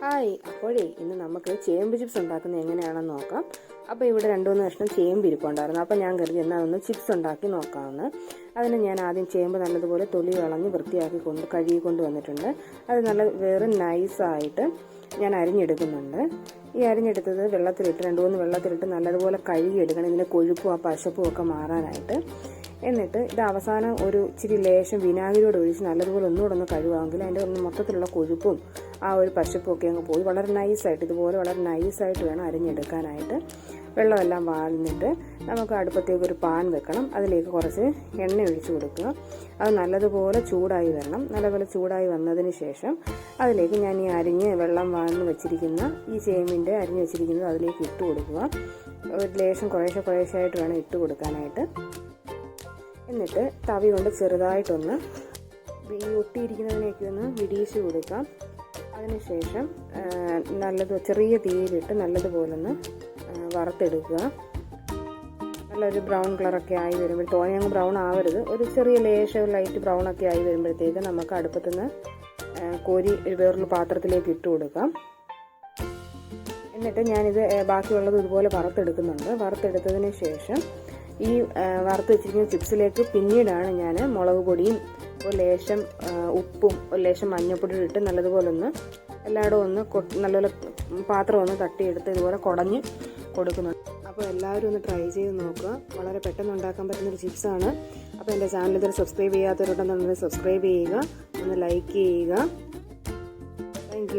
Hi അപ്പോഴേ ഇന്ന് നമുക്ക് ചേമ്പ് ചിപ്സ് ഉണ്ടാക്കുന്നത് എങ്ങനെയാണെന്ന് നോക്കാം. അപ്പോൾ ഇവിടെ രണ്ട് മൂന്ന് കഷ്ണം ചേമ്പ് ഇരിപ്പുണ്ടായിരുന്നു. അപ്പോൾ ഞാൻ കരുതി എന്നാൽ ഒന്ന് ചിപ്സ് ഉണ്ടാക്കി നോക്കാമെന്ന് അതിന് ഞാൻ ആദ്യം ചേമ്പ് നല്ലതുപോലെ തൊലി കളഞ്ഞ് വൃത്തിയാക്കി കൊണ്ട് കഴുകി കൊണ്ട് വന്നിട്ടുണ്ട്. അത് നല്ല വേറെ നൈസായിട്ട് ഞാൻ അരിഞ്ഞെടുക്കുന്നുണ്ട്. ഈ അരിഞ്ഞെടുത്തത് വെള്ളത്തിലിട്ട് രണ്ട് മൂന്ന് വെള്ളത്തിലിട്ട് നല്ലതുപോലെ കഴുകിയെടുക്കണം ഇതിന്റെ കൊഴുപ്പും ആ പശപ്പും ഒക്കെ മാറാനായിട്ട്. എന്നിട്ട് ഇത് അവസാനം ഒരു ഇച്ചിരി ലേശം വിനാഗിരിയോട് ഒഴിച്ച് നല്ലതുപോലെ ഒന്നുകൂടെ ഒന്ന് കഴുകാമെങ്കിൽ അതിന്റെ മൊത്തത്തിലുള്ള കൊഴുപ്പും ആ ഒരു പശുപ്പൊക്കെ അങ്ങ് പോയി. വളരെ നൈസായിട്ട് ഇതുപോലെ വളരെ നൈസായിട്ട് വേണം അരിഞ്ഞെടുക്കാനായിട്ട്. വെള്ളമെല്ലാം വാഴ്ന്നിട്ട് നമുക്ക് അടുപ്പത്തേക്ക് ഒരു പാൻ വെക്കണം. അതിലേക്ക് കുറച്ച് എണ്ണ ഒഴിച്ചു കൊടുക്കുക. അത് നല്ലതുപോലെ ചൂടായി വരണം. നല്ലപോലെ ചൂടായി വന്നതിന് ശേഷം അതിലേക്ക് ഞാൻ ഈ അരിഞ്ഞ് വെള്ളം വാഴ്ന്ന് വെച്ചിരിക്കുന്ന ഈ ചേമ്പിന്റെ അരിഞ്ഞ് വെച്ചിരിക്കുന്നത് അതിലേക്ക് ഇട്ട് കൊടുക്കുക. ഒരു ലേശം കുറേശ്ശെ ആയിട്ട് വേണം ഇട്ട് കൊടുക്കാനായിട്ട്. എന്നിട്ട് തവി കൊണ്ട് ചെറുതായിട്ടൊന്ന് ഈ ഒട്ടിയിരിക്കുന്നതിനേക്ക് ഒന്ന് വിടിയിച്ച് കൊടുക്കാം. അതിനുശേഷം നല്ലത് ചെറിയ തീയിലിട്ട് നല്ലതുപോലൊന്ന് വറുത്തെടുക്കുക. നല്ലൊരു ബ്രൗൺ കളറൊക്കെ ആയി വരുമ്പോൾ തോനെ അങ്ങ് ബ്രൗൺ ആവരുത്. ഒരു ചെറിയ ലേശം ലൈറ്റ് ബ്രൗൺ ഒക്കെ ആയി വരുമ്പോഴത്തേക്ക് നമുക്ക് അടുപ്പത്തുനിന്ന് നിന്ന് കോരി വേറൊരു പാത്രത്തിലേക്ക് ഇട്ട് കൊടുക്കാം. എന്നിട്ട് ഞാനിത് ബാക്കിയുള്ളത് ഇതുപോലെ വറുത്തെടുക്കുന്നുണ്ട്. വറുത്തെടുത്തതിന് ശേഷം ഈ വറുത്ത് വെച്ചിരിക്കുന്ന ചിപ്സിലേക്ക് പിന്നീടാണ് ഞാൻ മുളക് പൊടിയും ഒരു ലേശം ഉപ്പും ഒരു ലേശം മഞ്ഞൾപ്പൊടിയും ഇട്ട് നല്ലതുപോലെ ഒന്ന് എല്ലായിടും ഒന്ന് നല്ലപോലെ പാത്രം ഒന്ന് തട്ടിയെടുത്ത് ഇതുപോലെ കുടഞ്ഞ് കൊടുക്കുന്നുണ്ട്. അപ്പോൾ എല്ലാവരും ഒന്ന് ട്രൈ ചെയ്ത് നോക്കുക. വളരെ പെട്ടെന്ന് ഉണ്ടാക്കാൻ പറ്റുന്നൊരു ചിപ്സാണ് അപ്പോൾ എന്റെ ചാനൽ ഇതുവരെ സബ്സ്ക്രൈബ് ചെയ്യാത്തവരുണ്ടെന്നുണ്ടെങ്കിൽ സബ്സ്ക്രൈബ് ചെയ്യുക. ഒന്ന് ലൈക്ക് ചെയ്യുക. താങ്ക്